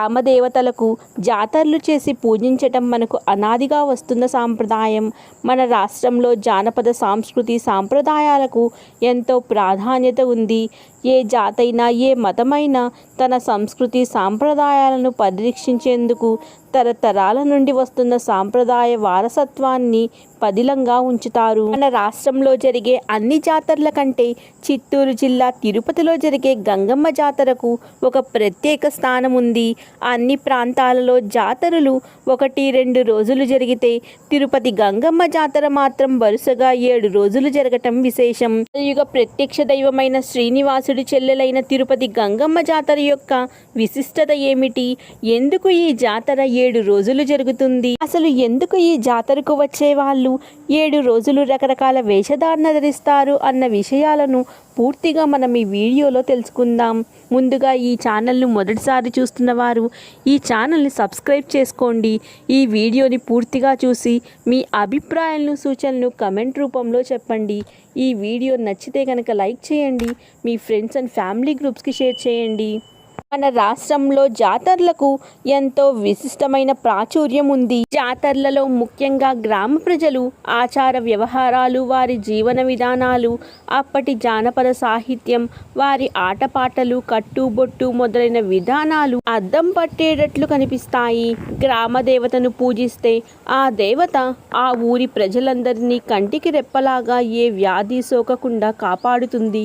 గ్రామదేవతలకు జాతరలు చేసి పూజించటం మనకు అనాదిగా వస్తున్న సాంప్రదాయం. మన రాష్ట్రంలో జానపద సాంస్కృతి సాంప్రదాయాలకు ఎంతో ప్రాధాన్యత ఉంది. ఏ జాతైనా ఏ మతమైనా తన సంస్కృతి సాంప్రదాయాలను పరిరక్షించేందుకు తరతరాల నుండి వస్తున్న సాంప్రదాయ వారసత్వాన్ని పదిలంగా ఉంచుతారు. మన రాష్ట్రంలో జరిగే అన్ని జాతరల కంటే చిత్తూరు జిల్లా తిరుపతిలో జరిగే గంగమ్మ జాతరకు ఒక ప్రత్యేక స్థానం ఉంది అన్ని ప్రాంతాలలో జాతరలు ఒకటి రెండు రోజులు జరిగితే తిరుపతి గంగమ్మ జాతర మాత్రం వరుసగా ఏడు రోజులు జరగటం విశేషం. యుగ ప్రత్యక్ష దైవమైన శ్రీనివాసుడి చెల్లెలైన తిరుపతి గంగమ్మ జాతర యొక్క విశిష్టత ఏమిటి? ఎందుకు ఈ జాతర ఏడు రోజులు జరుగుతుంది? అసలు ఎందుకు ఈ జాతరకు వచ్చే వాళ్ళు ఏడు రోజులు రకరకాల వేషధారణ ధరిస్తారు అన్న విషయాలను పూర్తిగా మనం ఈ వీడియోలో తెలుసుకుందాం. ముందుగా ఈ ఛానల్ను మొదటిసారి చూస్తున్న వారు ఈ ఛానల్ని సబ్స్క్రైబ్ చేసుకోండి. ఈ వీడియోని పూర్తిగా చూసి మీ అభిప్రాయాలను సూచనలు కమెంట్ రూపంలో చెప్పండి. ఈ వీడియో నచ్చితే కనుక లైక్ చేయండి. మీ ఫ్రెండ్స్ అండ్ ఫ్యామిలీ గ్రూప్స్కి షేర్ చేయండి. మన రాష్ట్రంలో జాతరలకు ఎంతో విశిష్టమైన ప్రాచుర్యం ఉంది. జాతరలలో ముఖ్యంగా గ్రామ ప్రజలు ఆచార వ్యవహారాలు వారి జీవన విధానాలు అప్పటి జానపద సాహిత్యం వారి ఆటపాటలు కట్టుబొట్టు మొదలైన విధానాలు అద్దం పట్టేటట్లు కనిపిస్తాయి. గ్రామ దేవతను పూజిస్తే ఆ దేవత ఆ ఊరి ప్రజలందరినీ కంటికి రెప్పలాగా ఏ వ్యాధి సోకకుండా కాపాడుతుంది.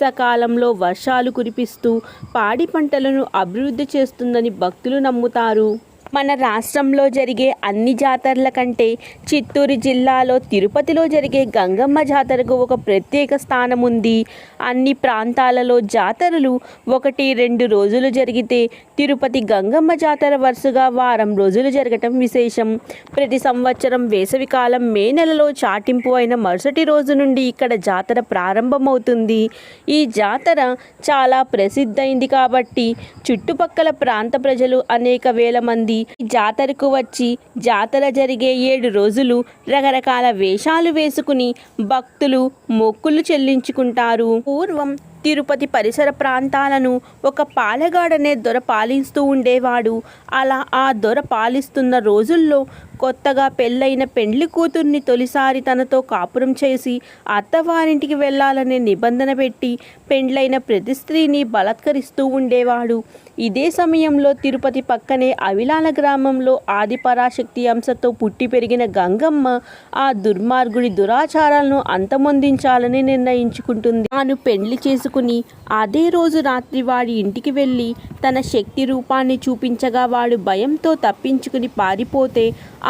సకాలంలో వర్షాలు కురిపిస్తూ పాడి పంటలను అభివృద్ధి చేస్తుందని భక్తులు నమ్ముతారు. మన రాష్ట్రంలో జరిగే అన్ని జాతరల కంటే చిత్తూరు జిల్లాలో తిరుపతిలో జరిగే గంగమ్మ జాతరకు ఒక ప్రత్యేక స్థానం ఉంది. అన్ని ప్రాంతాలలో జాతరలు ఒకటి రెండు రోజులు జరిగితే తిరుపతి గంగమ్మ జాతర వరుసగా వారం రోజులు జరగటం విశేషం. ప్రతి సంవత్సరం వేసవికాలం మే నెలలో చాటింపు అయిన మరుసటి రోజు నుండి ఇక్కడ జాతర ప్రారంభమవుతుంది. ఈ జాతర చాలా ప్రసిద్ధైంది కాబట్టి చుట్టుపక్కల ప్రాంత ప్రజలు అనేక వేల మంది జాతరకు వచ్చి జాతర జరిగే ఏడు రోజులు రకరకాల వేషాలు వేసుకుని భక్తులు మొక్కులు చెల్లించుకుంటారు. పూర్వం తిరుపతి పరిసర ప్రాంతాలను ఒక పాలెగాడనే దొర పాలిస్తూ ఉండేవాడు. అలా ఆ దొర పాలిస్తున్న రోజుల్లో కొత్తగా పెళ్ళైన పెండ్లి కూతుర్ని తొలిసారి తనతో కాపురం చేసి అత్తవారింటికి వెళ్ళాలనే నిబంధన పెట్టి పెండ్లైన ప్రతి స్త్రీని బలాత్కరిస్తూ ఉండేవాడు. ఇదే సమయంలో తిరుపతి పక్కనే అవిలాల గ్రామంలో ఆదిపరాశక్తి అంశతో పుట్టి పెరిగిన గంగమ్మ ఆ దుర్మార్గుడి దురాచారాలను అంతమొందించాలని నిర్ణయించుకుంటుంది. తాను పెండ్లి చేసుకుని అదే రోజు రాత్రి వాడి ఇంటికి వెళ్ళి తన శక్తి రూపాన్ని చూపించగా వాడు భయంతో తప్పించుకుని పారిపోతే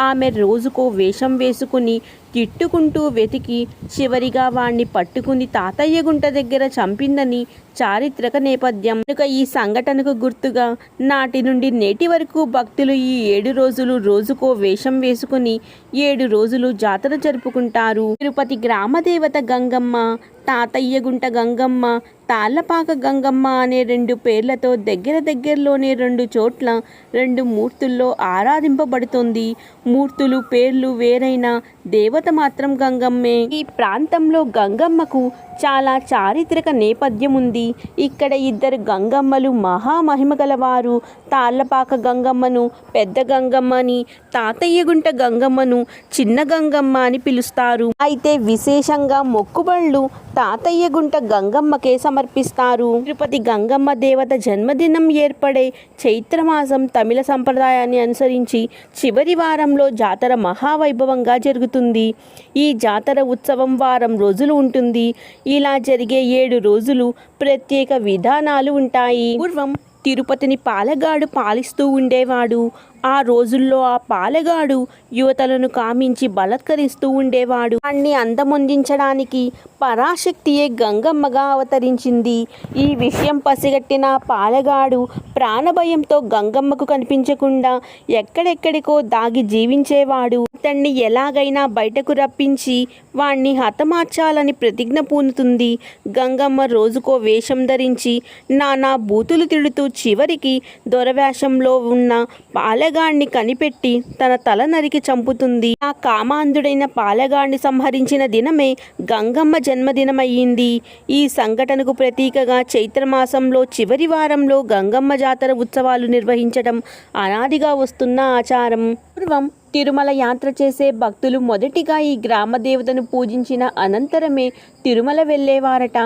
ఆమె రోజుకో వేషం వేసుకుని తిట్టుకుంటూ వెతికి చివరిగా వాణ్ణి పట్టుకుని తాతయ్య గుంట దగ్గర చంపిందని చారిత్రక నేపథ్యం. కనుక ఈ సంఘటనకు గుర్తుగా నాటి నుండి నేటి వరకు భక్తులు ఈ ఏడు రోజులు రోజుకో వేషం వేసుకుని ఏడు రోజులు జాతర జరుపుకుంటారు. తిరుపతి గ్రామదేవత గంగమ్మ తాతయ్య గుంట గంగమ్మ తాళ్ళపాక గంగమ్మ అనే రెండు పేర్లతో దగ్గర దగ్గరలోనే రెండు చోట్ల రెండు మూర్తుల్లో ఆరాధింపబడుతుంది. మూర్తులు పేర్లు వేరైన దేవత మాత్రం గంగమ్మే. ఈ ప్రాంతంలో గంగమ్మకు చాలా చారిత్రక నేపథ్యం ఉంది ఇక్కడ ఇద్దరు గంగమ్మలు మహామహిమ గలవారు. తాళ్ళపాక గంగమ్మను పెద్ద గంగమ్మ అని తాతయ్యగుంట గంగమ్మను చిన్న గంగమ్మ అని పిలుస్తారు. అయితే విశేషంగా మొక్కుబళ్ళు తాతయ్యగుంట గంగమ్మకే సమర్పిస్తారు. తిరుపతి గంగమ్మ దేవత జన్మదినం ఏర్పడే చైత్రమాసం తమిళ సంప్రదాయాన్ని అనుసరించి చివరి వారంలో జాతర మహావైభవంగా జరుగుతుంది. ఈ జాతర ఉత్సవం వారం రోజులు ఉంటుంది. ఇలా జరిగే ఏడు రోజులు ప్రత్యేక విధానాలు ఉంటాయి. పూర్వం తిరుపతిని పాలెగాడు పాలిస్తూ ఉండేవాడు. ఆ రోజుల్లో ఆ పాలెగాడు యువతలను కామించి బలత్కరిస్తూ ఉండేవాడు. అన్ని అందమొందించడానికి పరాశక్తియే గంగమ్మగా అవతరించింది. ఈ విషయం పసిగట్టిన పాలెగాడు ప్రాణభయంతో గంగమ్మకు కనిపించకుండా ఎక్కడెక్కడికో దాగి జీవించేవాడు. అతన్ని ఎలాగైనా బయటకు రప్పించి వాణ్ణి హతమార్చాలని ప్రతిజ్ఞ పూనుతుంది. గంగమ్మ రోజుకో వేషం ధరించి నానా బూతులు తిడుతూ చివరికి దొరవేషంలో ఉన్న పాలెగాణ్ణి కనిపెట్టి తన తల నరికి చంపుతుంది. ఆ కామాంధుడైన పాలెగాణ్ణి సంహరించిన దినమే గంగమ్మ జన్మదినమయ్యింది. ఈ సంఘటనకు ప్రతీకగా చైత్రమాసంలో చివరి వారంలో గంగమ్మ జాతర ఉత్సవాలు నిర్వహించడం అనాదిగా వస్తున్న ఆచారం. పూర్వం తిరుమల యాత్ర చేసే భక్తులు మొదటిగా ఈ గ్రామ దేవతను పూజించిన అనంతరమే తిరుమల వెళ్ళేవారట.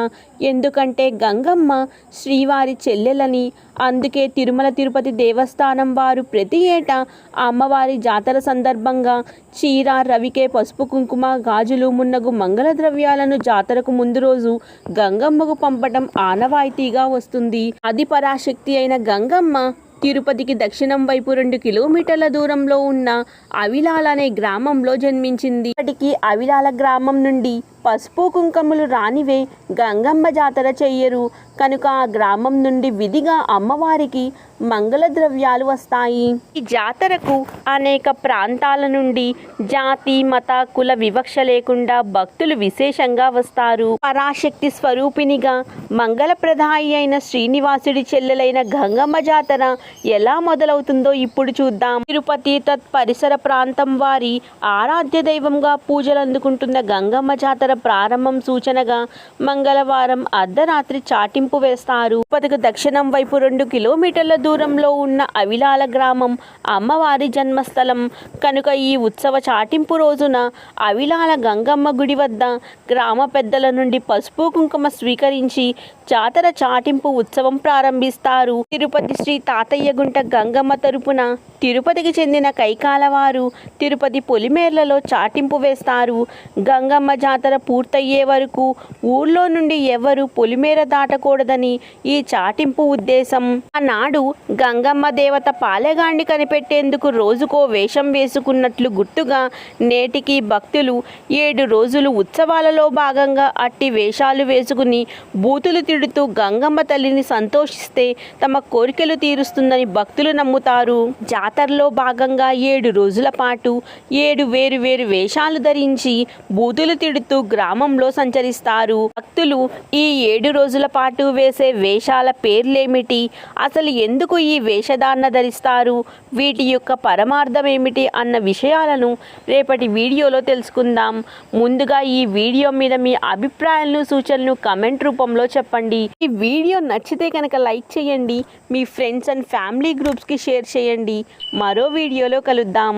ఎందుకంటే గంగమ్మ శ్రీవారి చెల్లెలని అందుకే తిరుమల తిరుపతి దేవస్థానం వారు ప్రతి ఏటా అమ్మవారి జాతర సందర్భంగా చీర రవికే పసుపు కుంకుమ గాజులు మున్నగు మంగళ ద్రవ్యాలను జాతరకు ముందు రోజు గంగమ్మకు పంపటం ఆనవాయితీగా వస్తుంది. అది పరాశక్తి అయిన గంగమ్మ తిరుపతికి దక్షిణం వైపు రెండు కిలోమీటర్ల దూరంలో ఉన్న అవిలాల అనే గ్రామంలో జన్మించింది. ఇప్పటికి అవిలాల గ్రామం నుండి పసుపు కుంకుమలు రానివే గంగమ్మ జాతర చెయ్యరు. కనుక ఆ గ్రామం నుండి విధిగా అమ్మవారికి మంగళ ద్రవ్యాలు వస్తాయి. ఈ జాతరకు అనేక ప్రాంతాల నుండి జాతి మత కుల వివక్ష లేకుండా భక్తులు విశేషంగా వస్తారు. పరాశక్తి స్వరూపినిగా మంగళప్రదాయి అయిన శ్రీనివాసుడి చెల్లెలైన గంగమ్మ జాతర ఎలా మొదలవుతుందో ఇప్పుడు చూద్దాం. తిరుపతి తత్ పరిసర ప్రాంతం వారి ఆరాధ్య దైవంగా పూజలు అందుకుంటున్న గంగమ్మ జాతర ప్రారంభం సూచనగా మంగళవారం అర్ధరాత్రి చాటింపు వేస్తారు. తిరుపతికి దక్షిణం వైపు రెండు కిలోమీటర్ల దూరంలో ఉన్న అవిలాల గ్రామం అమ్మవారి జన్మస్థలం. కనుక ఈ ఉత్సవ చాటింపు రోజున అవిలాల గంగమ్మ గుడి వద్ద గ్రామ పెద్దల నుండి పసుపు కుంకుమ స్వీకరించి జాతర చాటింపు ఉత్సవం ప్రారంభిస్తారు. తిరుపతి శ్రీ తాతయ్యగుంట గంగమ్మ తరపున తిరుపతికి చెందిన కైకాల వారు తిరుపతి పొలిమేర్లలో చాటింపు వేస్తారు. గంగమ్మ జాతర పూర్తయ్యే వరకు ఊళ్ళో నుండి ఎవరు పొలిమేర దాటకూడదని ఈ చాటింపు ఉద్దేశం. ఆనాడు గంగమ్మ దేవత పాలెగాండి కనిపెట్టేందుకు రోజుకో వేషం వేసుకున్నట్లు గుర్తుగా నేటికి భక్తులు ఏడు రోజులు ఉత్సవాలలో భాగంగా అట్టి వేషాలు వేసుకుని బూతులు తిడుతూ గంగమ్మ తల్లిని సంతోషిస్తే తమ కోరికలు తీరుస్తుందని భక్తులు నమ్ముతారు. జాతరలో భాగంగా ఏడు రోజుల పాటు ఏడు వేరు వేరు వేషాలు ధరించి బూతులు తిడుతూ గ్రామంలో సంచరిస్తారు. భక్తులు ఈ ఏడు రోజుల పాటు వేసే వేషాల పేర్లేమిటి? అసలు ఎందుకు ఈ వేషధారణ ధరిస్తారు? వీటి యొక్క పరమార్థం ఏమిటి అన్న విషయాలను రేపటి వీడియోలో తెలుసుకుందాం. ముందుగా ఈ వీడియో మీద మీ అభిప్రాయాలను సూచనలు కమెంట్ రూపంలో చెప్పండి. ఈ వీడియో నచ్చితే కనుక లైక్ చేయండి. మీ ఫ్రెండ్స్ అండ్ ఫ్యామిలీ గ్రూప్స్కి షేర్ చేయండి. మరో వీడియోలో కలుద్దాం.